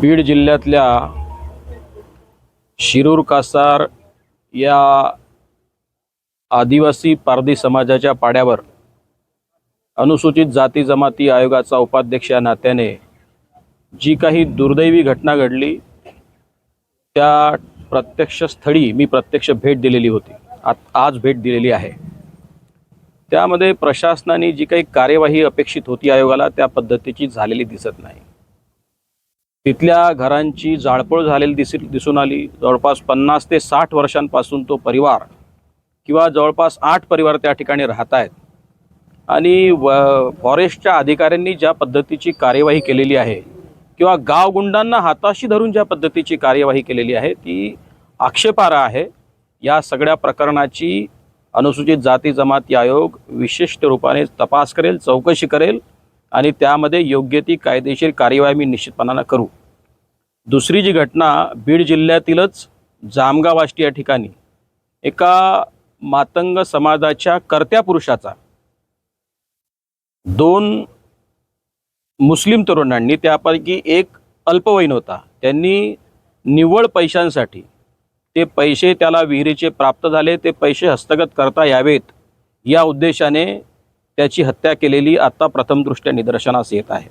बीड जिल्ह्यातल्या शिरूर कासार या आदिवासी पारधी समाजाच्या पाड्यावर अनुसूचित जाती जमाती आयोगाचा उपाध्यक्ष या नात्याने जी काही दुर्दैवी घटना घडली त्या प्रत्यक्ष स्थळी मी प्रत्यक्ष भेट दिलेली होती. आत आज भेट दिलेली आहे. त्यामध्ये प्रशासनाने जी काही कार्यवाही अपेक्षित होती आयोगाला त्या पद्धतीची झालेली दिसत नाही. तिथल्या घरांची जाळपोळ झालेली दिस दिसून आली. जवळपास पन्नास ते साठ वर्षांपासून तो परिवार किंवा जवळपास आठ परिवार त्या ठिकाणी राहत आहेत. आणि व फॉरेस्टच्या अधिकाऱ्यांनी ज्या पद्धतीची कार्यवाही केलेली आहे किंवा गावगुंडांना हाताशी धरून ज्या पद्धतीची कार्यवाही केलेली आहे ती आक्षेपार्ह आहे. या सगळ्या प्रकरणाची अनुसूचित जाती जमाती आयोग विशिष्ट रूपाने तपास करेल चौकशी करेल. आणि त्यामध्ये योग्य ती कायदेशीर कार्यवाही मी निश्चितपणानं करू. दुसरी जी घटना बीड जिल्ह्यातीलच जामगाव आष्टी या ठिकाणी एका मातंग समाजाच्या कर्त्या पुरुषाचा. दोन मुस्लिम तरुणांनी त्यापैकी एक अल्पवयीन होता. त्यांनी निव्वळ पैशांसाठी ते पैसे त्याला विहिरीचे प्राप्त झाले ते पैसे हस्तगत करता यावेत या उद्देशाने त्याची हत्या केलेली आता प्रथमदृष्ट्या निदर्शनास येत आहे.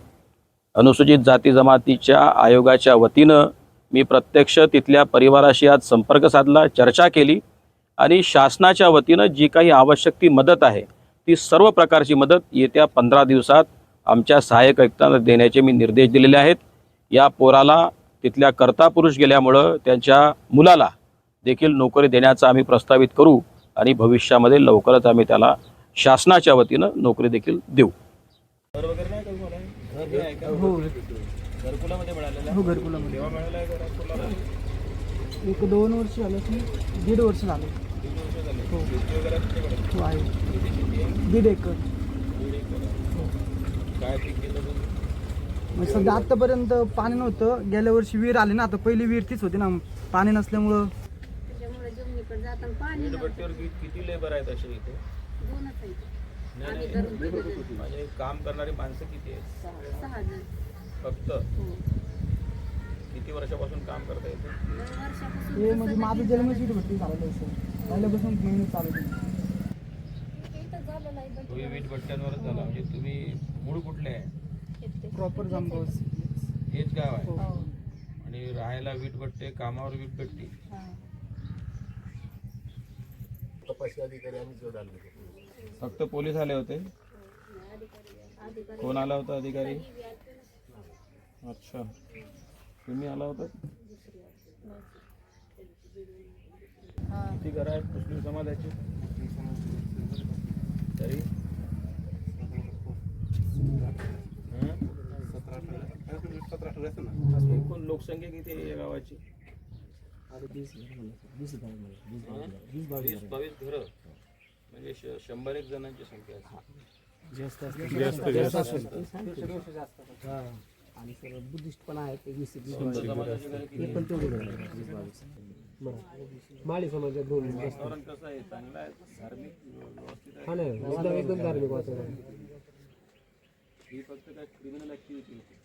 अनुसूचित जाती जमातीच्या आयोगाच्या वतीनं मी प्रत्यक्ष तिथल्या परिवाराशी आज संपर्क साधला चर्चा केली आणि शासनाच्या वतीनं जी काही आवश्यक ती मदत आहे ती सर्व प्रकारची मदत येत्या पंधरा दिवसात आमच्या सहाय्यक आयुक्तांना देण्याचे मी निर्देश दिलेले आहेत. या पोराला तिथल्या कर्ता पुरुष गेल्यामुळं त्यांच्या मुलाला देखील नोकरी देण्याचा आम्ही प्रस्तावित करू आणि भविष्यामध्ये लवकरच आम्ही त्याला शासनाच्या वतीनं नोकरी देखील देऊ. हो हो. घरकुलामध्ये एक दोन वर्ष झालं की दीड वर्ष झालं. हो. हो आहे. दीड एकर. मग सध्या आत्तापर्यंत पाणी नव्हतं. गेल्या वर्षी विहीर आली ना आता पहिली विहीर तीच होती ना. पाणी नसल्यामुळं. त्याच्यामुळे जमिनीकडे जाताना पाणी नव्हतं. किती लेबर आहेत असे इथे? दोनच आहे आम्ही धरून तिघं जण. म्हणजे काम करणारी माणसं किती आहेत? सहा जण. फक्त? हो. किती वर्षापासून काम करता येते दोन वर्षापासून हे म्हणजे माझं जन्मच इथे भरती झालेलं सर पहिल्यापासून मेहनत चालू केली इथं झालेलं आहे तुम्ही वीट भट्ट्यांवरच झाला. म्हणजे तुम्ही मूळ कुठले आहे. प्रॉपर जामगाव हेच गाव आहे. हो. आणि राहायला वीट भट्टे कामावर वीट भट्टी हा. फक्त पोलीस आले होते? अधिकारी कोण आला होता अधिकारी? अच्छा. तुम्ही आला होता? हा. किती घरं आहेत मुस्लिम समाजाची? तरी? हं? एकूण लोकसंख्या किती आहे या गावाची? वीस बावीस घरं. म्हणजे श- शंभर एक जणांची संख्या आहे आणि सर बुद्धिस्ट पण आहेत. ते वीस बौद्ध समाजाची घरं किती? पण माळी समाजात दोन वातावरण कसं आहे? चांगलं आहे? धार्मिक व्यवस्थित आहे? हा नाही एकदम एकदम धार्मिक वातावरण. ही फक्त काय क्रिमिनल ऍक्टिव्हिटी होती